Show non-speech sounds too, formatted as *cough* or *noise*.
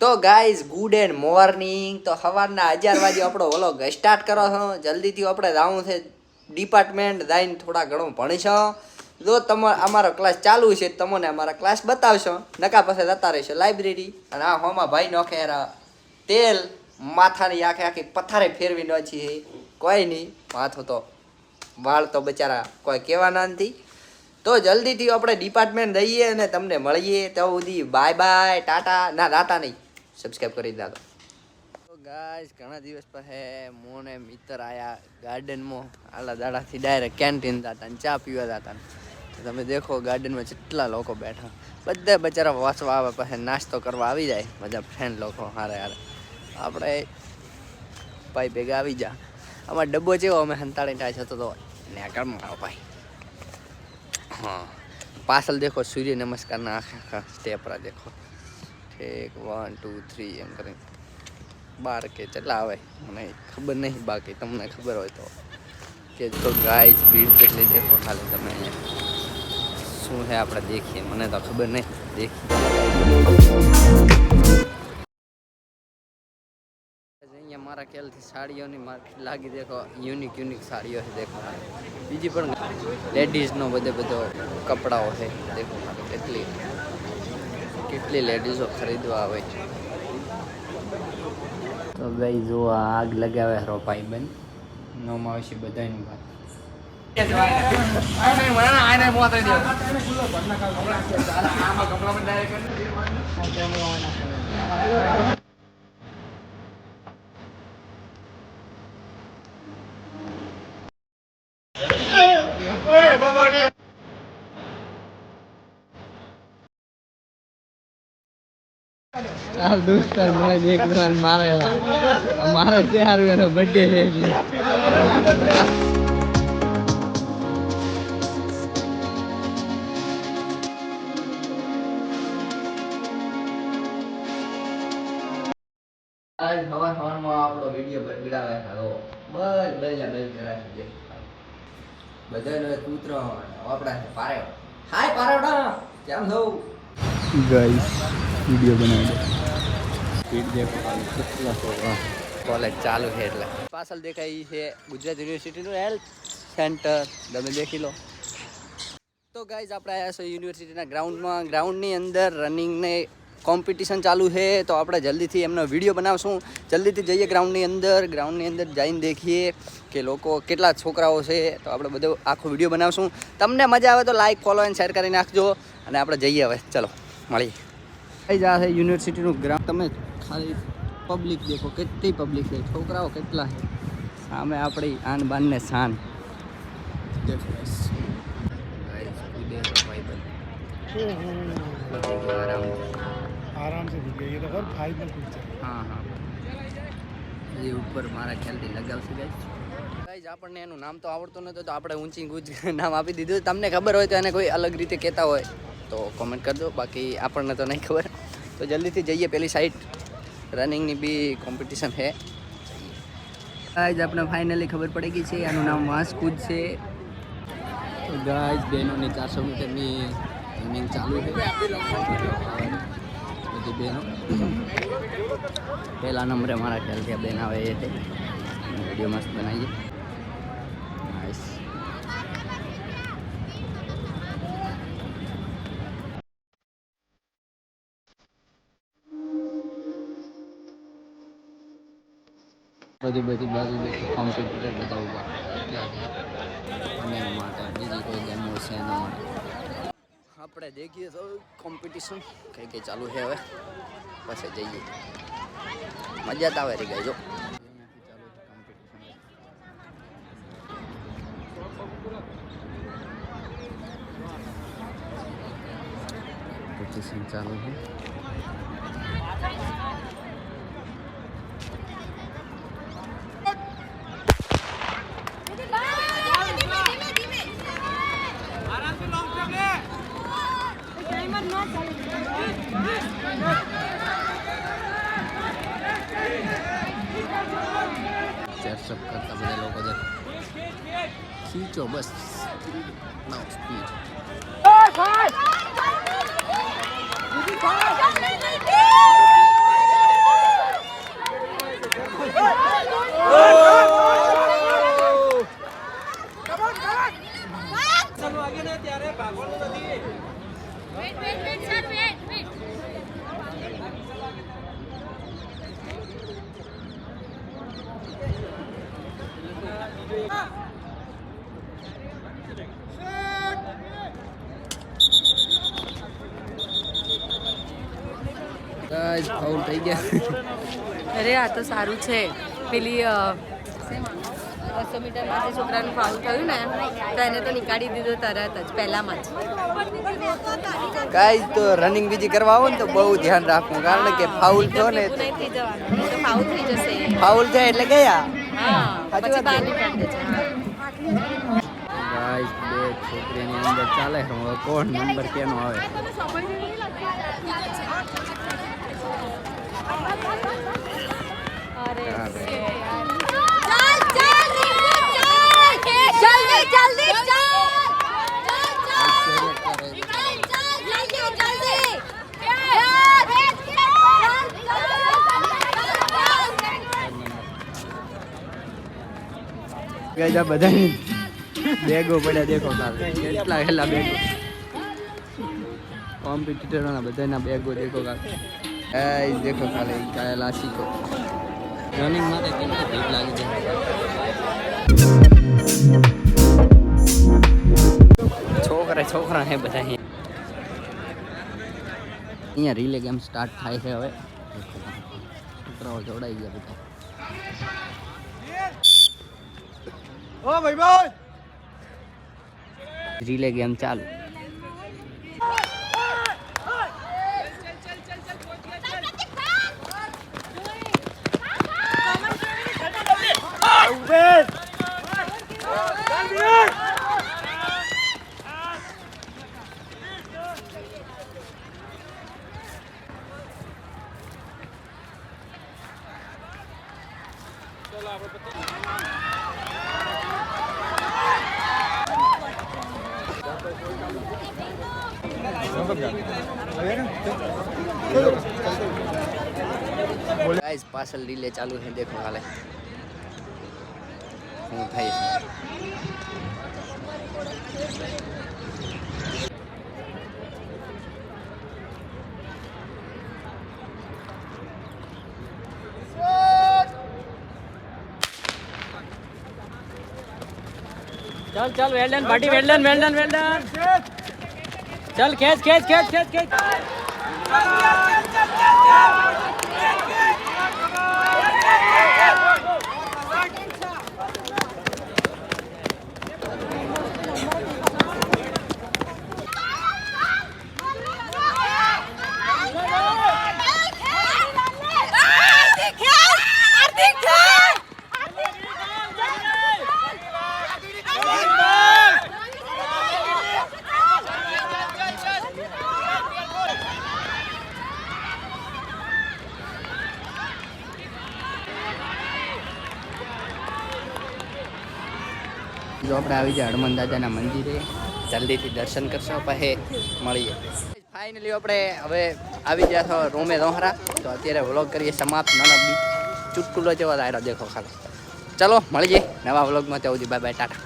તો guys good and morning તો સવારના અગિયાર વાગે આપણો વ્લોગ સ્ટાર્ટ કરો છો. જલ્દીથી આપણે જાવું છે. ડિપાર્ટમેન્ટ જઈને થોડા ઘણું ભણીશો. જો તમે અમારો ક્લાસ ચાલુ છે, તમને અમારા ક્લાસ બતાવશો. નકા પાસે જતા રહેશો લાઇબ્રેરી અને આ હોમાં ભાઈ નોખે તેલ માથાની આખે આખી પથારે ફેરવી ન છીએ કોઈ નહીં માથું તો વાળ તો બચારા કોઈ કહેવાના નથી. તો જલ્દીથી આપણે ડિપાર્ટમેન્ટ દઈએ અને તમને મળીએ. તો સુધી બાય બાય ટાટા. ના ટાટા નહીં. સબસ્ક્રાઈબ કરી દીધા તો. ગાઈસ ઘણા દિવસ પછી મોને મિત્ર આયા ગાર્ડનમાં આલા દાડાથી ડાયરેક્ટ કેન્ટીન જતા ને ચા પીવા દાતા તો તમે દેખો ગાર્ડનમાં કેટલા લોકો બેઠા. બધા બચારા વાંચવા આવે પછી નાસ્તો કરવા આવી જાય. બધા ફ્રેન્ડ લોકો હારે હારે. આપણે ભાઈ ભેગા આવી જા. આમાં ડબ્બો જેવો અમે હંતાળી ટાઈ થતો તો ને આગળ મારો ભાઈ. हाँ પાછળ દેખો સૂર્ય નમસ્કારના આખા આખા સ્ટેપરા દેખો. ઠેક વન ટુ થ્રી એમ કરીને. બાર કે ચલા આવે? મને ખબર નહીં, બાકી તમને ખબર હોય તો. કે તો ગાય સ્પીડ કેટલી દેખો ખાલી તમે. શું છે આપણે દેખીએ? મને તો ખબર નહીં દેખી અહીંયા સાડીઓની માર્કેટ લાગી દેખો. યુનિક યુનિક સાડીઓ છે, દેખો બીજી પણ લેડીઝનો બધે બધો કપડાઓ છે, દેખો કેટલી કેટલી લેડીઝો ખરીદવા આવે છે. તો ભાઈ જો આગ લગાવે હરો ભાઈબંધ. નોમાં આવશે બધાનું ભાઈ. ચાલ દોસ્તાર મળે છે એક વાર મારે મારે ચાર વેરો બર્થડે છે એટલે આજ હવાર હવારમાં આપણો વીડિયો બગડાવે હાલો. બસ બધા બસ કરાશે જે બધાનો કૂતરો આપણા પારેવ. હાય પારેવડા કેમ છો? ગાઈસ વીડિયો બનાવી કેટલા કોલેજ ચાલુ છે એટલે. પાછળ દેખાય છે ગુજરાત યુનિવર્સિટીનું હેલ્થ સેન્ટર. તમે દેખી લો. તો ગાઈઝ આપણે આવ્યા છે યુનિવર્સિટીના ગ્રાઉન્ડમાં. ગ્રાઉન્ડની અંદર રનિંગને કોમ્પિટિશન ચાલુ છે, તો આપણે જલ્દીથી એમનો વીડિયો બનાવશું. જલ્દીથી જઈએ ગ્રાઉન્ડની અંદર. ગ્રાઉન્ડની અંદર જઈને દેખીએ કે લોકો કેટલા છોકરાઓ છે, તો આપણે બધો આખો વીડિયો બનાવશું. તમને મજા આવે તો લાઈક ફોલો એન્ડ શેર કરી નાખજો. અને આપણે જઈએ હવે. ચલો, મળીએ. થઈ છે યુનિવર્સિટીનું ગ્રાઉન્ડ. તમે ખાલી પબ્લિક દેખો કેટલી પબ્લિક છે? છોકરાઓ કેટલા છે? સામે આપણી આન બાનને શાન. દેખો આરામ ઉપર મારા ખ્યાલથી લગાવશે ગાઈસ ગાઈઝ આપણને એનું નામ તો આવડતું નહોતું તો આપણે ઊંચી ગુજ *laughs* નામ આપી દીધું. તમને ખબર હોય તો એને કોઈ અલગ રીતે કહેતા હોય. તો કોમેન્ટ કરજો બાકી આપણને તો નહીં ખબર. તો જલ્દીથી જઈએ પેલી સાઈડ રનિંગની બી કોમ્પિટિશન છે. આજ આપણે ફાઇનલી ખબર પડી ગઈ છે, આનું નામ વાંસકૂદ છે. તો ગાઈસ બહેનોની ચારસો મીટરની રનિંગ ચાલુ છે. બધી બહેનો. પહેલા નંબરે મારા ખ્યાલથી આ બેન આવે એ વીડિયો મસ્ત બનાવીએ. બધી બધી બાજુ દેખો કોમ્પ્યુટર બધા ઊભા કેટલા છે અને એના માટે બીજી કોઈ ગેમો છે એના માટે આપણે દેખીએ તો કોમ્પિટિશન કઈ કઈ ચાલુ છે હવે પછી જઈએ મજા તો આવે રે ગઈ જો અહીંયાથી ચાલુ છે કોમ્પિટિશન કોમ્પિટિશન ચાલુ છે ચેરસઅપ કરતા બધા લોકો છે ખીચો બસ. નાઉ સ્પીડ ગાઈસ ફાઉલ થઈ ગયા. અરે આ તો સારું છે. પેલી બસો મીટરમાં જે છોકરાનું ફાઉલ થયું ને તો એને તો નીકાળી દીધો તરત જ પહેલામાં જ. ગાઈઝ તો રનિંગ બીજી કરવા આવો ને તો બહુ ધ્યાન રાખવું કારણ કે ફાઉલ થયો ને ફાઉલ થઈ જશે. ફાઉલ થાય એટલે ગયા? હા પછી બહાર નીકળી જશે ગાઈસ બે છોકરીની અંદર ચાલે હવે કોણ નંબર કેનો આવે? જલ્દી જલ્દી આ બધાની બેગો પડ્યા દેખો કાલે કેટલા હેલા બેગો કોમ્પિટિટરોના બધાના બેગો દેખો કાલે ગાઈસ દેખો કાલે કાયલા શીખો રનિંગ માટે કેટલી ભીડ લાગી જાય છોકરા છોકરા હે બધા અહીંયા અહીંયા રીલે ગેમ સ્ટાર્ટ થાય છે હવે છોકરાઓ જોડાઈ ગયા બધા રીલે ગેમ ચાલુ ગાઈસ પાછળ રીલે ચાલુ છે દેખો હાલે वो था इसमें चल चल वेल्डन बाटी well done well done well done चल, खेच खेच खेच खेच खेच। જો આપણે આવી જાય હનુમાન દાદાના મંદિરે. જલ્દીથી દર્શન કરશો પછી મળીએ. ફાઇનલી આપણે હવે આવી ગયા છો રોમે રોહરા. તો અત્યારે વ્લોગ કરીએ સમાપ્ત. નાના બી ચુટકુલો જેવા દાયરો દેખો ખાલી. ચલો, મળીએ નવા વ્લોગમાં ત્યાં સુધી બાય બાય ટાટા.